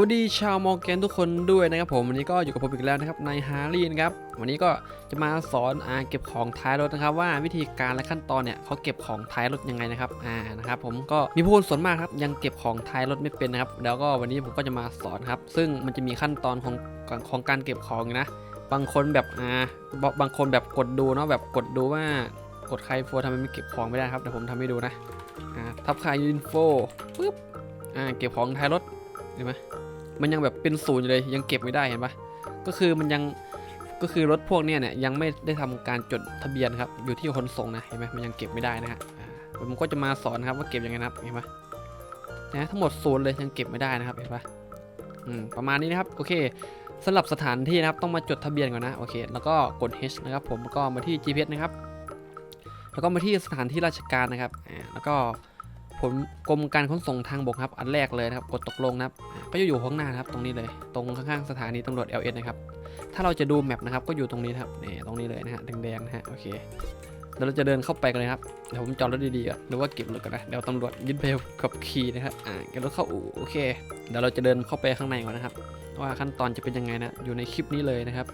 วัสดีชาวมอร์แกนทุกคนด้วยนะครับผมวันนี้ก็อยู่กับผมอีกแล้วนะครับในฮารีนะครับวันนี้ก็จะมาสอนอาเก็บของท้ายรถนะครับ ว่าวิธีการและขั้นตอนเนี่ยเขาเก็บของท้ายรถยังไงนะครับอ่านะครับผมก็มีผู้คนส่วนมากครับยังเก็บของท้ายรถไม่เป็นนะครับ แล้วก็วันนี้ผมก็จะมาสอนครับ ซึ่งมันจะมีขั้นตอนของของการเก็บของนะบางคนแบบอ่าบางคนแบบกดดูเนาะแบบกดดูว่ากดใครโฟทำไมไม่เก็บของไม่ได้ครับเดี๋ยวผมทำให้ดูนะอ่าทับคายอินโฟปึ๊บอ่าเก็บของท้ายรถเห็นไหม มันยังแบบเป็นศูนย์อยู่เลยยังเก็บไม่ได้เห็นปะก็คือมันยังก็คือรถพวกเนี้ยเนี่ยยังไม่ได้ทำการจดทะเบียนครับอยู่ที่ขนส่งนะเห็นไหมมันยังเก็บไม่ได้นะฮะอ่าผมก็จะมาสอนครับว่าเก็บยังไงนะครับเห็นปะนะทั้งหมดศูนย์เลยยังเก็บไม่ได้นะครับเห็นปะอืมประมาณนี้นะครับโอเคสำหรับสถานที่นะครับต้องมาจดทะเบียนก่อนนะโอเค แล้วก็กด H นะครับผมก็มาที่ GPS นะครับ แล้วก็มาที่สถานที่ราชการนะครับแล้วก็ ผลกรมการขนส่งทางบกครับอันแรกเลยนะครับกดตกลงนะครับก็จะอยู่ข้างหน้าครับตรงนี้เลยตรงข้างๆสถานีตำรวจ LS นะครับถ้าเราจะดูแมปนะครับก็อยู่ตรงนี้ครับนี่ตรงนี้เลยนะฮะแดงๆนะฮะโอเคเดี๋ยวเราจะเดินเข้าไปกันเลยครับเดี๋ยวผมจอดรถดีๆก่อนหรือว่าเก็บรถกันนะเดี๋ยวตำรวจยึดใบขับขี่นะครับอ่าเก็บรถเข้าอู่โอเคเดี๋ยวเราจะเดินเข้าไปข้างในก่อนนะครับ ว่าขั้นตอนจะเป็นยังไงนะอยู่ในคลิปนี้เลยนะครับ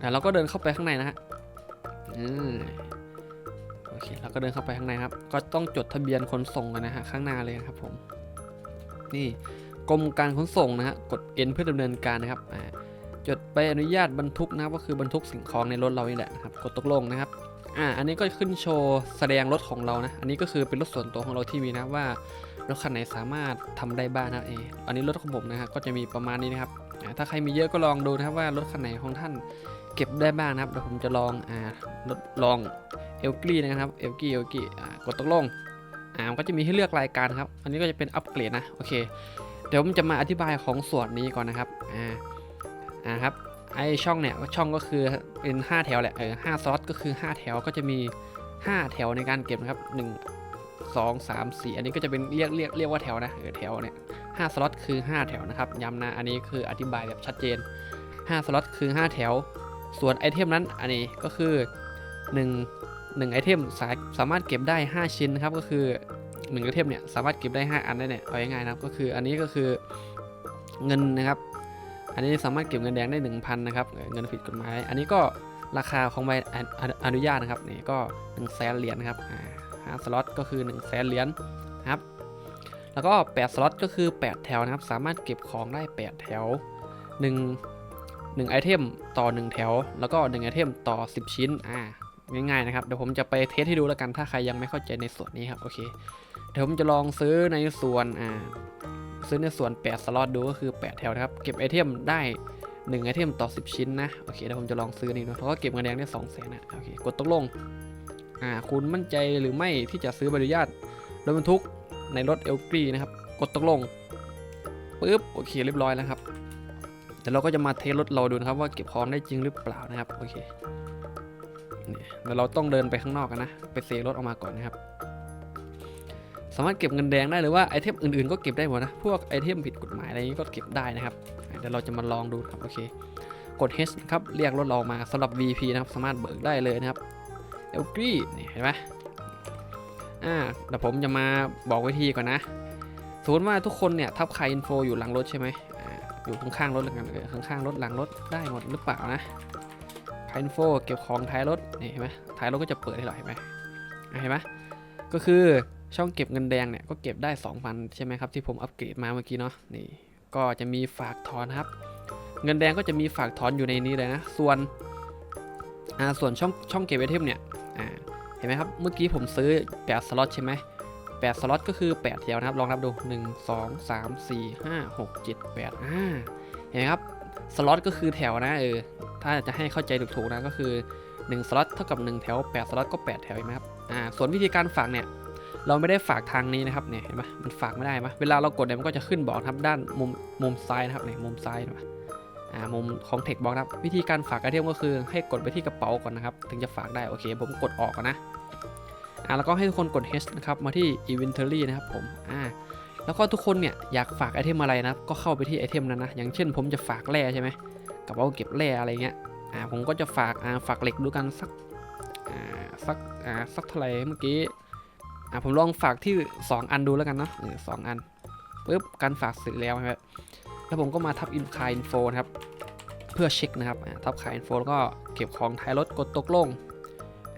อ่าเราก็เดินเข้าไปข้างในนะฮะอืม อเคเราก็เดินเข้าไปข้างในครับ ก็ต้องจดทะเบียนขนส่งกันนะฮะข้างหน้าเลยครับผมนี่กรมการขนส่งนะฮะกด N เพื่อดำเนินการนะครับจดใบอนุญาตบรรทุกนะก็คือบรรทุกสิ่งของในรถเรานี่แหละนะครับกดตกลงนะครับอ่าอันนี้ก็ขึ้นโชว์แสดงรถของเรานะ อันนี้ก็คือเป็นรถส่วนตัวของเราที่มีนะว่ารถคันไหนสามารถทำได้บ้างนะเอออันนี้รถของผมนะฮะก็จะมีประมาณนี้นะครับถ้าใครมีเยอะก็ลองดูนะครับว่ารถคันไหนของท่านเก็บได้บ้างนะครับเดี๋ยวผมจะลองอ่าลอง เอลกี้นะครับเอลกี้เอลกี้กดตกลงอ่ามันก็จะมีให้เลือกรายการครับ อันนี้ก็จะเป็นอัปเกรดนะโอเค เดี๋ยวผมจะมาอธิบายของส่วนนี้ก่อนนะครับอ่าอ่าครับไอช่องเนี่ยช่องก็คือเป็น 5 แถวแหละเออห้าสล็อตก็คือ 5 แถวก็จะมี 5 แถวในการเก็บนะครับ 1 2 3 4 อันนี้ก็จะเป็นเรียกเรียกเรียกว่าแถวนะเออแถวเนี่ยห้าสล็อตคือ 5 แถวนะครับย้ำนะอันนี้คืออธิบายแบบชัดเจน 5 สล็อตคือ 5 แถว ส่วนไอเทมนั้นอันนี้ก็คือ 1 1ไอเทมสาสามารถเก็บได้ 5 ชิ้นนะครับก็คือ1ไอเทมเนี่ยสามารถเก็บได้ 5 อันได้เนี่ยเอาง่ายๆนะครับก็คืออันนี้ก็คือเงินนะครับ อันนี้สามารถเก็บเงินแดงได้ 1,000นะครับเงินผิดกฎหมาย อันนี้ก็ราคาของใบอออนุญาตนะครับนี่ก็1นึ่งแสนเหรียญนะครับห้าสล็อตก็คือ1นึ่งแสนเหรียญนะครับแล้วก็8สล็อตก็คือ 8 แถวนะครับสามารถเก็บของได้ 8 แถว 1 1ไอเทมต่อ 1 แถว แล้วก็ 1 ไอเทมต่อ 10 ชิ้นอ่า ง่ายๆนะครับเดี๋ยวผมจะไปเทสให้ดูแล้วกันถ้าใครยังไม่เข้าใจในส่วนนี้ครับโอเคเดี๋ยวผมจะลองซื้อในส่วนอ่าซื้อในส่วน 8 สล็อตดูก็คือ 8 แถวนะครับ เก็บไอเทมได้ 1 ไอเทมต่อ 10 ชิ้นนะโอเคเดี๋ยวผมจะลองซื้อนี่ดูเพราะว่าเก็บเงินแดงได้2 0 0 0 0นนะโอเคกดตกลงอ่าคุณมั่นใจหรือไม่ที่จะซื้อใบอนุญาตรถบรรทุกในรถเอลกรีนะครับกดตกลงปึ๊บโอเคเรียบร้อยแล้วครับเดี๋ยวเราก็จะมาเทสรถเราดูนะครับว่าเก็บของได้จริงหรือเปล่านะครับโอเค เดี๋ยวเราต้องเดินไปข้างนอกกันนะ ไปเซรถออกมาก่อนนะครับ สามารถเก็บเงินแดงได้หรือว่าไอเทมอื่นๆก็เก็บได้หมดนะ พวกไอเทมผิดกฎหมายอะไรนี้ก็เก็บได้นะครับ เดี๋ยวเราจะมาลองดูครับ โอเค กด H นะครับ เรียกรถเรามาสำหรับ VP นะครับ สามารถเบิกได้เลยนะครับเอลกรีนี่เห็นไหมอ่าเดี๋ยวผมจะมาบอกวิธีก่อนนะสมมติว่าทุกคนเนี่ยทับคายอินโฟอยู่หลังรถใช่ไหมออยู่ข้างๆรถแล้วกันข้างๆรถหลังรถได้หมดหรือเปล่านะ อินโฟเก็บของท้ายรถนี่เห็นไหมท้ายรถก็จะเปิดให้เราเห็นไหมเห็นไหมก็คือช่องเก็บเงินแดงเนี่ยก็เก็บได้ 2,000 ใช่ไหมครับ ที่ผมอัปเกรดมาเมื่อกี้เนาะนี่ก็จะมีฝากถอนครับ เงินแดงก็จะมีฝากถอนอยู่ในนี้เลยนะ ส่วนอ่าส่วนช่องช่องเก็บไอเทมเนี่ยอ่าเห็นไหมครับเมื่อกี้ผมซื้อ 8 สล็อตใช่ไหม8สล็อตก็คือ8แถวนะครับลองนับดู 1 2 3 4 5 6 7 8อ่าเห็นไหมครับ สล็อตก็คือแถวนะเออ ถ้าจะให้เข้าใจถูกๆนะก็คือ 1 สล็อตเท่ากับ 1 แถว 8 สล็อตก็ 8 แถวเห็นไหมครับ อ่า ส่วนวิธีการฝากเนี่ย เราไม่ได้ฝากทางนี้นะครับ เนี่ย เห็นไหมมันฝากไม่ได้ไหมเวลาเรากดเนี่ยมันก็จะขึ้นบอกครับด้านมุมมุมซ้ายนะครับ เนี่ย มุมซ้ายนไหมอ่า มุมของเทคบอกครับ วิธีการฝากไอเทมก็คือให้กดไปที่กระเป๋าก่อนนะครับ ถึงจะฝากได้ โอเค ผมกดออกก่อนนะ อ่า แล้วก็ให้ทุกคนกด H นะครับ มาที่ inventory นะครับผม อ่า แล้วก็ทุกคนเนี่ยอยากฝากไอเทมอะไรนะ ก็เข้าไปที่ไอเทมนั้นนะ อย่างเช่นผมจะฝากแร่ใช่ไหมกระเป๋าเก็บแร่อะไรเงี้ย อ่าผมก็จะฝากอ่าฝากเหล็กดูกันสัก อ่าสัก อ่าสักเท่าไหร่เมื่อกี้ อ่าผมลองฝากที่ 2 อันดูแล้วกันเนาะสองอันปุ๊บการฝากเสร็จแล้วใช่ไหมแล้วผมก็มาทับอินคายอินโฟนะครับ เพื่อเช็คนะครับทับขายอินโฟแล้วก็เก็บของท้ายรถกดตกลง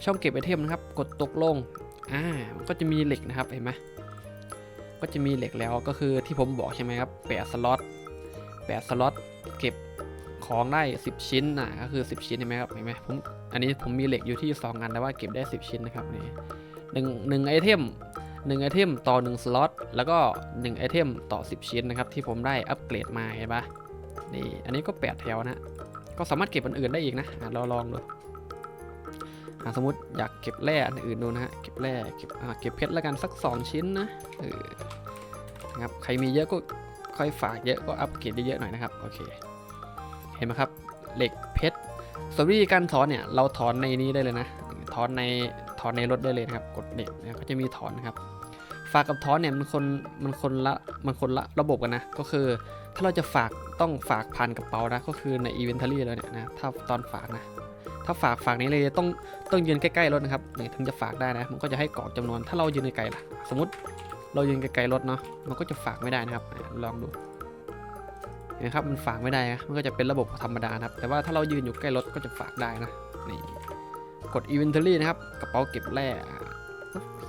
ช่องเก็บไอเทมนะครับ กดตกลง อ่ามันก็จะมีเหล็กนะครับเห็นไหม ก็จะมีเหล็กแล้วก็คือที่ผมบอกใช่ไหมครับแปดสล็อตแปดสล็อตเก็บของได้ 10 ชิ้นนะก็คือ 10 ชิ้นเห็นไหมครับเห็นไหมผมอันนี้ผมมีเหล็กอยู่ที่ 2 อันแต่ว่าเก็บได้ 10 ชิ้นนะครับนี่หนึ่งหนึ่งไอเทมหนึ่งไอเทมต่อ 1 สล็อตแล้วก็ 1 ไอเทมต่อ 10 ชิ้นนะครับที่ผมได้อัปเกรดมาเห็นปะนี่อันนี้ก็ 8 แถวนะ ก็สามารถเก็บอันอื่นได้อีกนะเราลองดู สมมติอยากเก็บแร่อันอื่นดูนะฮะเก็บแร่เก็บเก็บเพชรแล้วกันสัก 2 ชิ้นนะเออนะครับใครมีเยอะก็ค่อยฝากเยอะก็อัปเกรดเยอะๆหน่อยนะครับโอเคเห็นไหมครับเหล็กเพชรส่วนวิธีการถอนเนี่ยเราถอนในนี้ได้เลยนะถอนในถอนในรถได้เลยนะครับกดเหล็กนะก็จะมีถอนนะครับฝากกับถอนเนี่ยมันคนมันคนละมันคนละระบบกันนะก็คือถ้าเราจะฝากต้องฝากผ่านกระเป๋านะก็คือใน inventory เลยเนี่ยนะถ้าตอนฝากนะ ถ้าฝากฝากนี้เลยต้องต้องยืนใกล้ๆรถนะครับถึงจะฝากได้นะ มันก็จะให้กรอกจำนวน ถ้าเรายืนไกลๆล่ะ สมมติเรายืนไกลๆรถเนาะ มันก็จะฝากไม่ได้นะครับ ลองดูนไหมครับ มันฝากไม่ได้นะมันก็จะเป็นระบบธรรมดานะครับ แต่ว่าถ้าเรายืนอยู่ใกล้รถก็จะฝากได้นะ นี่ กด inventory นะครับ กระเป๋าเก็บแร่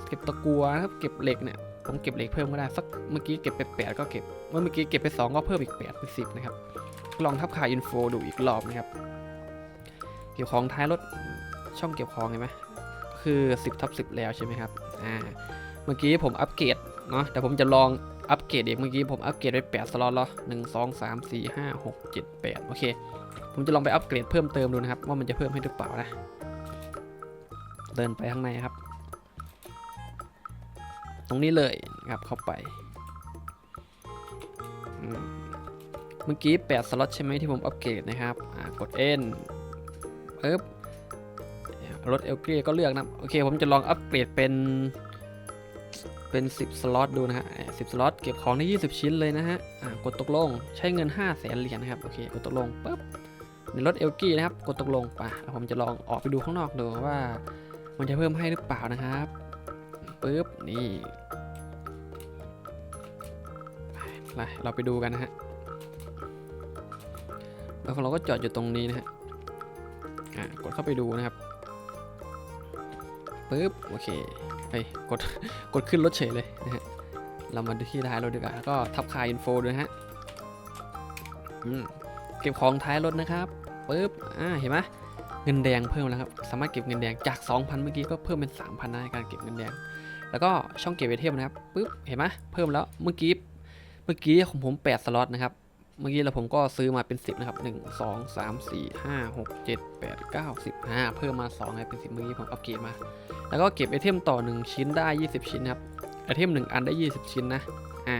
เก็บตะกัวนะครับ เก็บเหล็กเนี่ย ผมเก็บเหล็กเพิ่มก็ได้ สักเมื่อกี้เก็บไป8ก็เก็บ เมื่อเมื่อกี้เก็บไป 2 ก็เพิ่มอีก8เป็น10นะครับ ลองทับขาอินโฟดูอีกรอบนะครับ ก็บของท้ายรถช่องเก็บของเห็นไหมคือ 10ทับ10 แล้วใช่ไหมครับอ่าเมื่อกี้ผมอัปเกรดเนาะแต่ผมจะลองอัปเกรดอีกเมื่อกี้ผมอัปเกรดไป8สล็อตแล้วหนึ่งสองสามสี่ห้าหกเจ็ดแปดโอเค ผมจะลองไปอัปเกรดเพิ่มเติมดูนะครับ ว่ามันจะเพิ่มให้หรือเปล่านะ เดินไปข้างในครับ ตรงนี้เลยครับเข้าไปเมื่อกี้8สล็อตใช่ไหมที่ผมอัปเกรดนะครับกด N ปึ๊บรถเอลเกก็เลือกนะ โอเค ผมจะลองอัปเกรดเป็น เป็น 10 สล็อตดูนะฮะอ่า10สล็อตเก็บของได้ 20 ชิ้นเลยนะฮะกดตกลงใช้เงิน 5 0 0แสนเหรียญนะครับ โอเค กดตกลงปึ๊บในรถเอลกี้นะครับ กดตกลงไปแล้วผมจะลองออกไปดูข้างนอกดูว่า มันจะเพิ่มให้หรือเปล่านะครับปึ๊บนี่ไปเราไปดูกันนะฮะแล้วของเราก็จอดอยู่ตรงนี้นะฮะ อ่ากดเข้าไปดูนะครับปึ๊บโอเคไปกดกดขึ้นรถเฉยเลยนะฮะเรามาดูที่ท้ายรถดีกว่าแล้วก็ทับคายอินโฟด้วยนะฮะเก็บของท้ายรถนะครับปึ๊บอ่าเห็นไหมเงินแดงเพิ่มแล้วครับสามารถเก็บเงินแดงจาก 2,000 เมื่อกี้ก็เพิ่มเป็น 3,000นะในการเก็บเงินแดง แล้วก็ช่องเก็บไอเทมนะครับปึ๊บเห็นไหมเพิ่มแล้วเมื่อกี้เมื่อกี้ของผม 8 สล็อตนะครับ เมื่อกี้เราผมก็ซื้อมาเป็น 10 นะครับ 1 2 3 4 5 6 7 8 9 10 5 เพิ่มมา2ให้เป็น 10 เมื่อกี้ผมอัปเกรดมา แล้วก็เก็บไอเทมต่อ 1 ชิ้นได้ 20 ชิ้นครับไอเทม 1 อันได้ 20 ชิ้นนะอ่า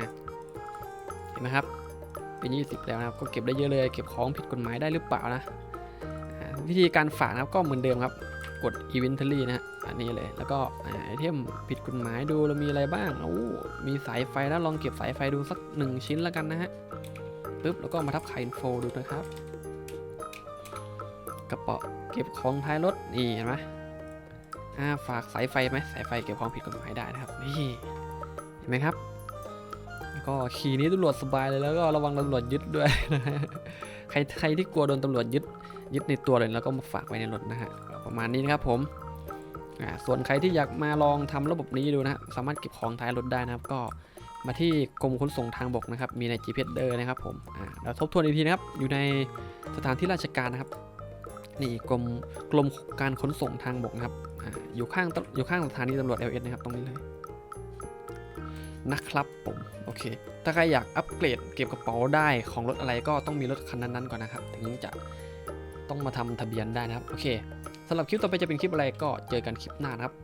เห็นไหมครับเป็น 20 แล้วนะครับก็เก็บได้เยอะเลย เก็บของผิดกฎหมายได้หรือเปล่านะวิธีการฝากนะครับก็เหมือนเดิมครับกด inventory นะฮะอันนี้เลย แล้วก็ไอเทมผิดกฎหมายดูเรามีอะไรบ้างโอ้มีสายไฟแล้วลองเก็บสายไฟดูสัก 1 ชิ้นแล้วกันนะฮะ ปุ๊บแล้วก็มาทับไข่อินโฟดูนะครับ กระเป๋าเก็บของท้ายรถนี่เห็นไหมอ่าฝากสายไฟไหมสายไฟเก็บของผิดกฎหมายได้นะครับนี่เห็นไหมครับ แล้วก็ขี่นี้ตำรวจสบายเลยแล้วก็ระวังตำรวจยึดด้วยนะฮะใครใครที่กลัวโดนตำรวจยึดยึดในตัวเลยแล้วก็มาฝากไว้ในรถนะฮะประมาณนี้นะครับผมอ่าส่วนใครที่อยากมาลองทำระบบนี้ดูนะฮะสามารถเก็บของท้ายรถได้นะครับ ก็ มาที่กรมขนส่งทางบกนะครับ มีใน GPS เดอร์นะครับผมอ่าเราทบทวนอีกทีนะครับ อยู่ในสถานที่ราชการนะครับ นี่กรมกรมการขนส่งทางบกนะครับอ่าอยู่ข้างตอยู่ข้างสถานีตำรวจ LS นะครับตรงนี้เลยนะครับผมโอเค ถ้าใครอยากอัปเกรดเก็บกระเป๋าได้ของรถอะไรก็ต้องมีรถคันนั้นๆก่อนนะครับ ถึงจะต้องมาทำทะเบียนได้นะครับ โอเคสำหรับคลิปต่อไปจะเป็นคลิปอะไรก็เจอกันคลิปหน้านะครับ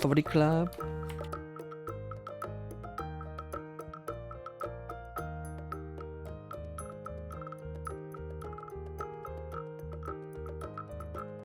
สวัสดีครับ